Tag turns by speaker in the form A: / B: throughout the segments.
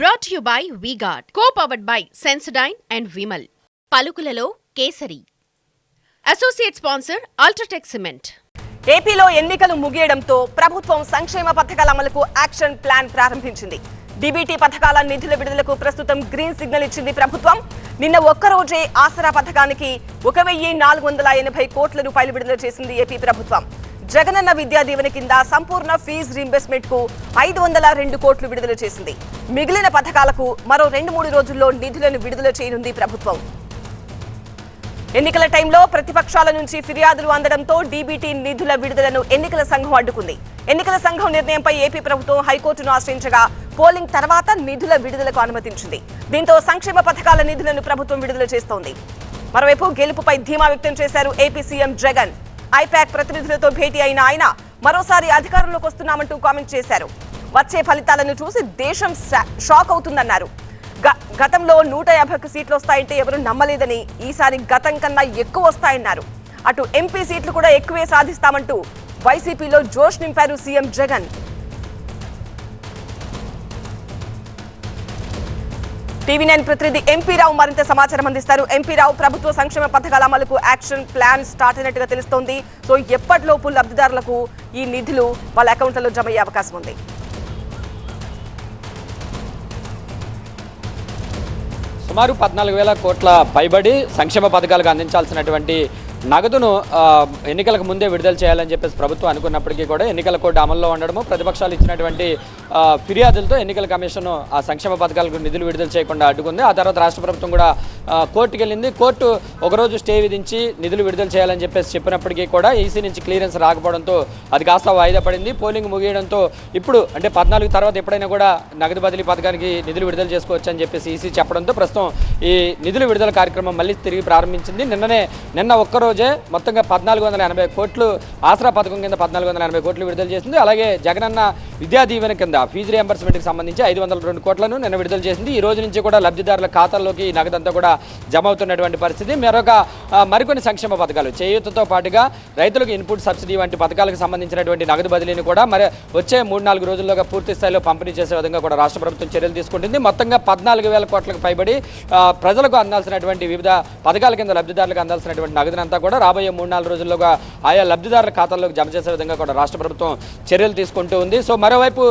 A: Brought you by V Guard co powered by Sensodyne and Vimal పలుకులలో Kesari. Associate sponsor UltraTech cement
B: ఏపీలో ఎన్నికలు ముగియడంతో ప్రభుత్వం సంక్షేమ పథకాల అమలుకు యాక్షన్ ప్లాన్ ప్రారంభించింది. డీబీటీ పథకాల నిధుల విడుదలకు ప్రస్తుతం గ్రీన్ సిగ్నల్ ఇచ్చింది ప్రభుత్వం. నిన్న ఒక్కరోజే ఆసరా పథకానికి ఒక వెయ్యి నాలుగు వందల ఎనభై కోట్ల రూపాయలు విడుదల చేసింది ఏపీ ప్రభుత్వం. జగనన్న విద్యా దీవెన కింద సంపూర్ణ ఫీజు రీంబర్స్మెంట్కు ఐదు వందల రెండు కోట్లు విడుదల చేసింది. మిగిలిన పథకాలకు మరో రెండు మూడు రోజుల్లో నిధులను విడుదల చేయనుంది ప్రభుత్వం. ఎన్నికల టైంలో ప్రతిపక్షాల నుంచి ఫిర్యాదులు అందడంతో డీబీటీ నిధుల విడుదలను ఎన్నికల సంఘం అడ్డుకుంది. ఎన్నికల సంఘం నిర్ణయంపై ఏపీ ప్రభుత్వం హైకోర్టును ఆశ్రయించగా పోలింగ్ తర్వాత నిధుల విడుదలకు అనుమతించింది. దీంతో సంక్షేమ పథకాల నిధులను ప్రభుత్వం విడుదల చేస్తోంది. మరోవైపు గెలుపుపై ధీమా వ్యక్తం చేశారు ఏపీ సీఎం జగన్. ఐపాక్ ప్రతినిధులతో భేటీ అయిన ఆయన మరోసారి అధికారంలోకి వస్తున్నామంటూ కామెంట్ చేశారు. వచ్చే ఫలితాలను చూసి దేశం షాక్ అవుతుందన్నారు. గ- గతంలో నూట యాభైకి సీట్లు వస్తాయంటే ఎవరు నమ్మలేదని ఈసారి గతం కన్నా ఎక్కువ వస్తాయన్నారు. అటు ఎంపీ సీట్లు కూడా ఎక్కువే సాధిస్తామంటూ వైసీపీలో జోష్ నింపారు సీఎం జగన్. టీవీ నైన్ ప్రతినిధి ఎంపీ రావు మరింత సమాచారం అందిస్తారు. ఎంపీ రావు ప్రభుత్వ సంక్షేమ పథకాల అమలుకు యాక్షన్ ప్లాన్ స్టార్ట్ అయినట్టుగా తెలుస్తోంది. సో ఎప్పటిలోపు లబ్ధిదారులకు ఈ నిధులు వాళ్ళ అకౌంట్లలో జమ అయ్యే అవకాశం ఉంది.
C: సుమారు పద్నాలుగు వేల కోట్ల పైబడి సంక్షేమ పథకాలకు అందించాల్సినటువంటి నగదును ఎన్నికలకు ముందే విడుదల చేయాలని చెప్పేసి ప్రభుత్వం అనుకున్నప్పటికీ కూడా ఎన్నికల కోడ్ అమల్లో ఉండడము ప్రతిపక్షాలు ఇచ్చినటువంటి ఫిర్యాదులతో ఎన్నికల కమిషన్ ఆ సంక్షేమ పథకాలకు నిధులు విడుదల చేయకుండా అడ్డుకుంది. ఆ తర్వాత రాష్ట్ర ప్రభుత్వం కూడా కోర్టుకు కోర్టుకి వెళ్ళింది కోర్టు ఒకరోజు స్టే విధించి నిధులు విడుదల చేయాలని చెప్పేసి చెప్పినప్పటికీ కూడా ఈసీ నుంచి క్లియరెన్స్ రాకపోవడంతో అది కాస్త వాయిదా పడింది. పోలింగ్ ముగియడంతో ఇప్పుడు అంటే పద్నాలుగు తర్వాత ఎప్పుడైనా కూడా నగదు బదిలీ పథకానికి నిధులు విడుదల చేసుకోవచ్చు అని చెప్పేసి ఈసీ చెప్పడంతో ప్రస్తుతం ఈ నిధులు విడుదల కార్యక్రమం మళ్ళీ తిరిగి ప్రారంభించింది. నిన్ననే నిన్న ఒక్కరోజు మొత్తంగా పద్నాలుగు వందల ఎనభై కోట్లు ఆసరా పథకం కింద పద్నాలుగు వందల ఎనభై కోట్లు విడుదల చేసింది. అలాగే జగనన్న విద్యా దీవెన కింద ఫీజు రియంబర్స్మెంట్కి సంబంధించి ఐదు వందల రెండు కోట్లను నిన్న విడుదల చేసింది. ఈ రోజు నుంచి కూడా లబ్ధిదారుల ఖాతాల్లోకి ఈ నగదంతా కూడా జమ అవుతున్నటువంటి పరిస్థితి. మరొక మరికొన్ని సంక్షేమ పథకాలు. చేయూతతో పాటుగా రైతులకు ఇన్పుట్ సబ్సిడీ వంటి పథకాలకు సంబంధించినటువంటి నగదు బదిలీని కూడా మరి వచ్చే మూడు నాలుగు రోజుల్లోగా పూర్తి స్థాయిలో పంపిణీ చేసే విధంగా కూడా రాష్ట్ర ప్రభుత్వం చర్యలు తీసుకుంటుంది. మొత్తంగా పద్నాలుగు వేల కోట్లకు పైబడి ప్రజలకు అందాల్సినటువంటి వివిధ పథకాల కింద లబ్ధిదారులకు అందాల్సినటువంటి నగదునంతా కూడా రాబోయే మూడు నాలుగు రోజుల్లోగా ఆయా లబ్ధిదారుల ఖాతాల్లోకి జమ చేసే విధంగా కూడా రాష్ట్ర ప్రభుత్వం చర్యలు తీసుకుంటూ ఉంది. సో మరి మరోవైపు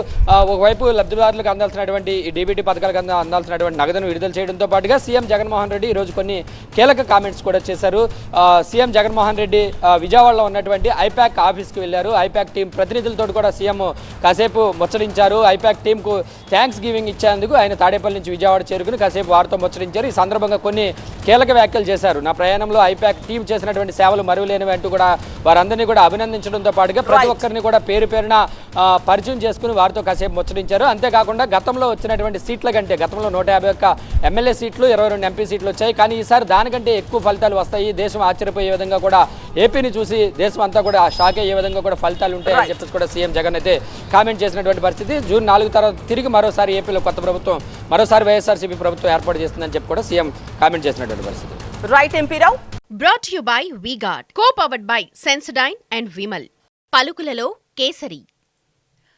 C: ఒకవైపు లబ్ధిదారులకు అందాల్సినటువంటి ఈ డీబీటీ పథకాలకు అంద- అందాల్సినటువంటి నగదును విడుదల చేయడంతో పాటుగా సీఎం జగన్మోహన్ రెడ్డి ఈరోజు కొన్ని కీలక కామెంట్స్ కూడా చేశారు. సీఎం జగన్మోహన్ రెడ్డి విజయవాడలో ఉన్నటువంటి ఐపాక్ ఆఫీస్కి వెళ్ళారు. ఐపాక్ టీం ప్రతినిధులతో కూడా సీఎం కాసేపు ముచ్చరించారు ఐపాక్ టీంకు థ్యాంక్స్ గివింగ్ ఇచ్చేందుకు ఆయన తాడేపల్లి నుంచి విజయవాడ చేరుకుని కాసేపు వారితో ముచ్చరించారు ఈ సందర్భంగా కొన్ని కీలక వ్యాఖ్యలు చేశారు. నా ప్రయాణంలో ఐపాక్ టీం చేసినటువంటి సేవలు మరువలేనివి అంటూ కూడా వారందరినీ కూడా అభినందించడంతో పాటుగా ప్రతి. ఒక్కరిని కూడా పేరు పేరున పరిచయం చేసుకుని వారితో కాసేపు ముచ్చరించారు అంతేకాకుండా గతంలో వచ్చినటువంటి సీట్ల కంటే గతంలో నూట యాభై ఒక్క ఎమ్మెల్యే సీట్లు ఇరవై రెండు ఎంపీ సీట్లు వచ్చాయి. కానీ ఈసారి దానికంటే ఎక్కువ ఫలితాలు వస్తాయి. దేశం ఆశ్చర్యపోయే విధంగా కూడా ఏపీని చూసి దేశం అంతా కూడా షాక్ అయ్యే విధంగా కూడా ఫలితాలు ఉంటాయని. చెప్పేసి కూడా సీఎం జగన్ అయితే కామెంట్ చేసినటువంటి పరిస్థితి. జూన్ నాలుగు తర్వాత తిరిగి మరోసారి ఏపీలో కొత్త ప్రభుత్వం మరోసారి వైఎస్ఆర్సీపీ ప్రభుత్వం ఏర్పాటు చేస్తుందని చెప్పి కూడా సీఎం కామెంట్ చేసినటువంటి పరిస్థితి.
B: Right MP Rao
A: brought you by V Guard co powered by Sensodyne and Vimal పలుకులలో Kesari.